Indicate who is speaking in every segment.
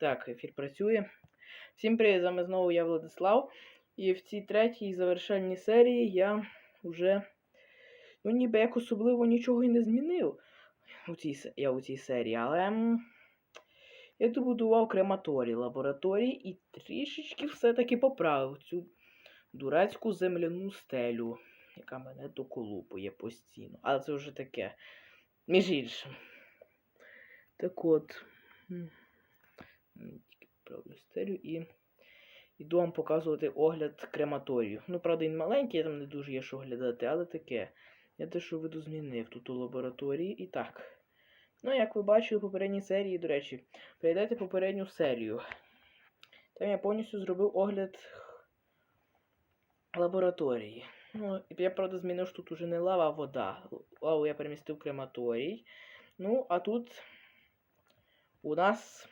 Speaker 1: Так, ефір працює. Всім привіт, з вами знову я Владислав. І в цій третій завершальній серії я вже ну, ніби як особливо нічого і не змінив у цій, я у цій серії, але я добудував крематорій лабораторій і трішечки все-таки поправив цю дурацьку земляну стелю, яка мене доколупує постійно. Але це вже таке. Між іншим. Так от. М, Тільки поправлю стелю і йду вам показувати огляд крематорію. Ну, правда, він маленький, там не дуже є що оглядати, але таке. Я дещо виду змінив тут у лабораторії. І так. Ну, як ви бачили в попередній серії, до речі, перейдете попередню серію. Там я повністю зробив огляд лабораторії. Ну, я, правда, змінив, що тут уже не лава, а вода. Лаву я перемістив крематорій. Ну, а тут у нас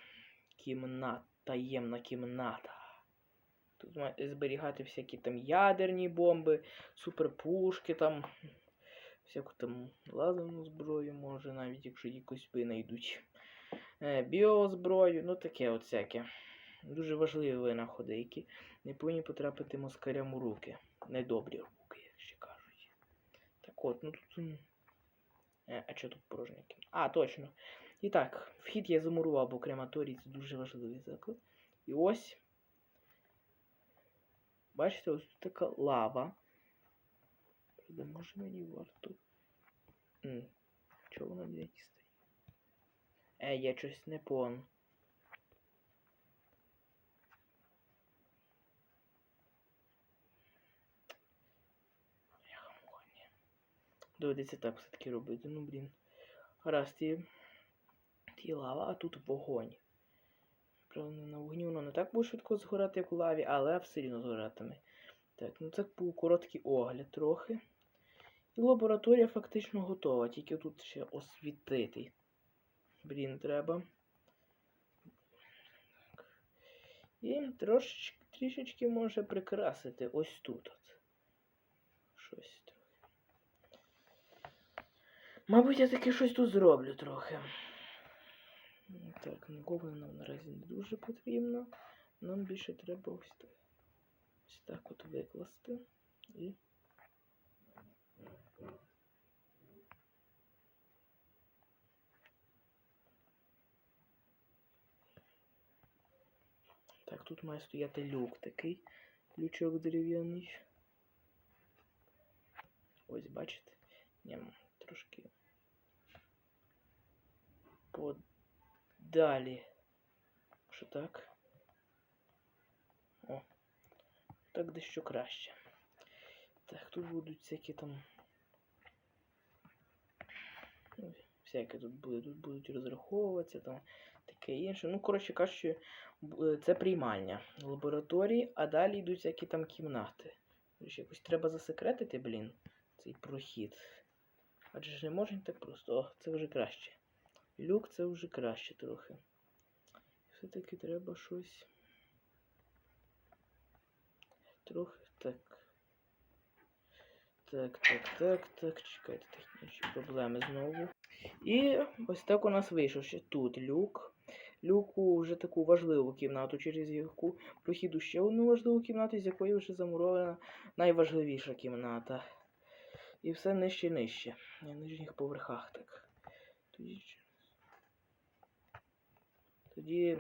Speaker 1: кімната, таємна кімната. Тут має зберігати всякі там ядерні бомби, суперпушки там, всяку там лазерну зброю, може, навіть якщо якусь винайдуть. Е, біозброю, ну таке от всяке. Дуже важливі винаходи, які не повинні потрапити москалям у руки. Недобрі руки, як ще кажуть. Так от, ну тут. Е, а що тут порожня кімната? А, точно. І так, вхід я замурував, бо крематорій це дуже важливий заклад. І ось. Бачите, ось тут така лава. Правда, може мені варто. Чого вона не дістає? Е, я щось не пон. Доведеться так все-таки робити. Ну, блін. Гаразд, і... Ті лава, а тут вогонь. Правда, на вогні воно не так буде швидко згорати, як у лаві, але все рівно згоратиме. Так, ну це був короткий огляд трохи. І лабораторія фактично готова, тільки тут ще освітити. Блін, треба. Так. І трошечки, трішечки може прикрасити ось тут. От. Щось трохи. Мабуть, я таки щось тут зроблю трохи. Так, нікого нам наразі не дуже потрібно. Нам більше треба ось так. Ось так от викласти. І. Так, тут має стояти люк такий. Лючок дерев'яний. Ось, бачите? Ні, трошки. Подалі. Що так? О. Так дещо краще. Так, тут будуть всякі там. Всяке тут буде, тут будуть розраховуватися, там таке інше. Ну, коротше кажучи, е, це приймальня лабораторії, а далі йдуть всякі там кімнати. Якось треба засекретити, блін, цей прохід. Адже ж не можна так просто. О, це вже краще. Люк це вже краще трохи. Все-таки треба щось. Трохи так. Так, так, так, так. Чекайте, технічні проблеми знову. І ось так у нас вийшов ще тут люк. Люку вже таку важливу кімнату, через яку прохід у ще одну важливу кімнату, з якої вже замурована найважливіша кімната. І все нижче нижче. На нижніх поверхах так. Тоді. Тоді.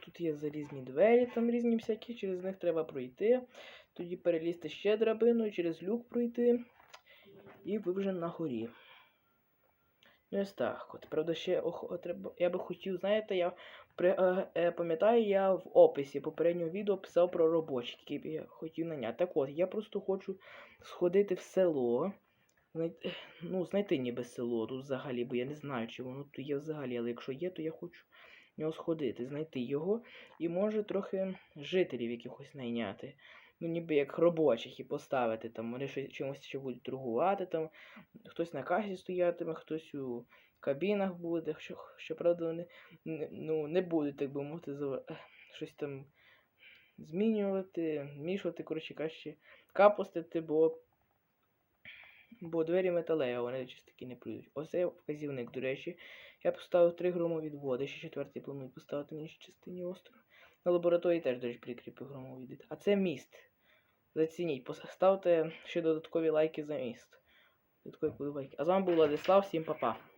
Speaker 1: Тут є залізні двері, там різні всякі, через них треба пройти. Тоді перелізти ще драбиною, через люк пройти. І ви вже на горі. Ну, ось так. От, правда, ще ох, треба, я би хотів, знаєте, я е, е, пам'ятаю, я в описі попереднього відео писав про робочих, які б я хотів наняти. Так от, я просто хочу сходити в село. Знайти, ну, знайти ніби село тут взагалі, бо я не знаю, чи воно тут є взагалі, але якщо є, то я хочу в нього сходити, знайти його і може трохи жителів якихось найняти. Ну, ніби як робочих і поставити там, вони щось чимось ще будуть торгувати там, хтось на касі стоятиме, хтось у кабінах буде, що, щоправда, вони ну, не будуть, так би мовити, за, щось там змінювати, змішувати, коротше кажучи, капустити, бо, бо двері металеві, вони чисто такі не прийдуть. Ось це вказівник, до речі, Я поставив три громовідводи, ще четвертий планую поставити на іншій частині острова. На лабораторії теж, до речі, прикріпив громовідвід. А це міст. Зацініть, поставте ще додаткові лайки за міст. Додаткові вподобайки. А з вами був Владислав, всім па-па.